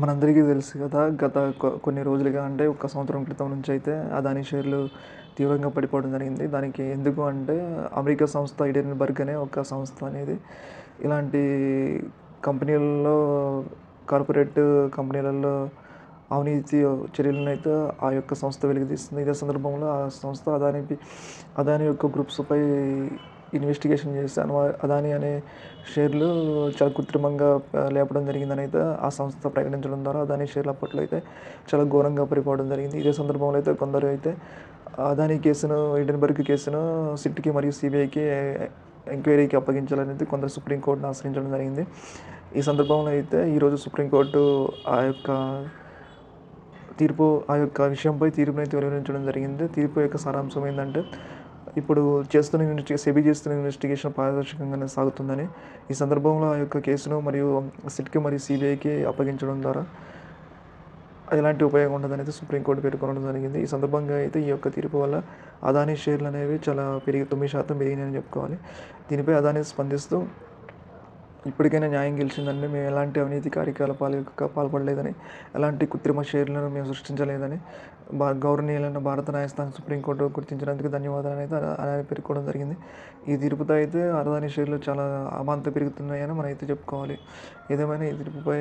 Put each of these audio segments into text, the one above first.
మనందరికీ తెలుసు కదా గత కొన్ని రోజులుగా అంటే ఒక సంవత్సరం క్రితం నుంచి అయితే అదాని షేర్లు తీవ్రంగా పడిపోవడం జరిగింది. దానికి ఎందుకు అంటే అమెరికా సంస్థ ఇడెన్బర్గ్ అనే ఒక సంస్థ అనేది ఇలాంటి కంపెనీలలో కార్పొరేట్ కంపెనీలలో అవినీతి చర్యలను అయితే ఆ యొక్క సంస్థ వెలికితీస్తుంది. ఇదే సందర్భంలో ఆ సంస్థ అదాని అదాని యొక్క గ్రూప్స్పై ఇన్వెస్టిగేషన్ చేశాను. అదాని అనే షేర్లు చాలా కృత్రిమంగా లేపడం జరిగిందని అయితే ఆ సంస్థ ప్రకటించడం ద్వారా అదాని షేర్లు అప్పట్లో అయితే చాలా ఘోరంగా పడిపోవడం జరిగింది. ఇదే సందర్భంలో అయితే కొందరు అయితే అదాని కేసును ఎడెన్బర్గ్ కేసును సిట్కి మరియు సిబిఐకి ఎంక్వైరీకి అప్పగించాలనేది కొందరు సుప్రీంకోర్టును ఆశ్రయించడం జరిగింది. ఈ సందర్భంలో అయితే ఈరోజు సుప్రీంకోర్టు ఆ యొక్క తీర్పు ఆ యొక్క విషయంపై తీర్పునైతే వెలువరించడం జరిగింది. తీర్పు యొక్క సారాంశం ఏంటంటే ఇప్పుడు చేస్తున్న ఇన్వెస్టి సెబీ చేస్తున్న ఇన్వెస్టిగేషన్ పారదర్శకంగానే సాగుతుందని ఈ సందర్భంలో ఆ యొక్క కేసును మరియు సిట్కి మరియు సిబిఐకి అప్పగించడం ద్వారా ఎలాంటి ఉపయోగం ఉండదనేది సుప్రీంకోర్టు పేర్కొనడం జరిగింది. ఈ సందర్భంగా అయితే ఈ యొక్క తీర్పు వల్ల అదానీ షేర్లు అనేవి చాలా పెరిగి తొమ్మిది శాతం పెరిగినాయని చెప్పుకోవాలి. దీనిపై అదానీ స్పందిస్తూ ఇప్పటికైనా న్యాయం గెలిచిందండి మేము ఎలాంటి అవినీతి కార్యకలాపాలకు పాల్పడలేదని ఎలాంటి కృత్రిమ షేర్లను మేము సృష్టించలేదని భా గౌరవనీయులైన భారత న్యాయస్థానం సుప్రీంకోర్టు గుర్తించినందుకు ధన్యవాదాలు అయితే ఆయన పేర్కొనడం జరిగింది. ఈ తీర్పుతో అయితే అర్ధాని షేర్లు చాలా అమాంత పెరుగుతున్నాయని మనం అయితే చెప్పుకోవాలి. ఏదేమైనా ఈ తీర్పుపై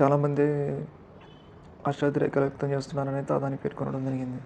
చాలామంది ఆశ్చర్యరేఖలు వ్యక్తం చేస్తున్నారని అయితే అదాని పేర్కొనడం జరిగింది.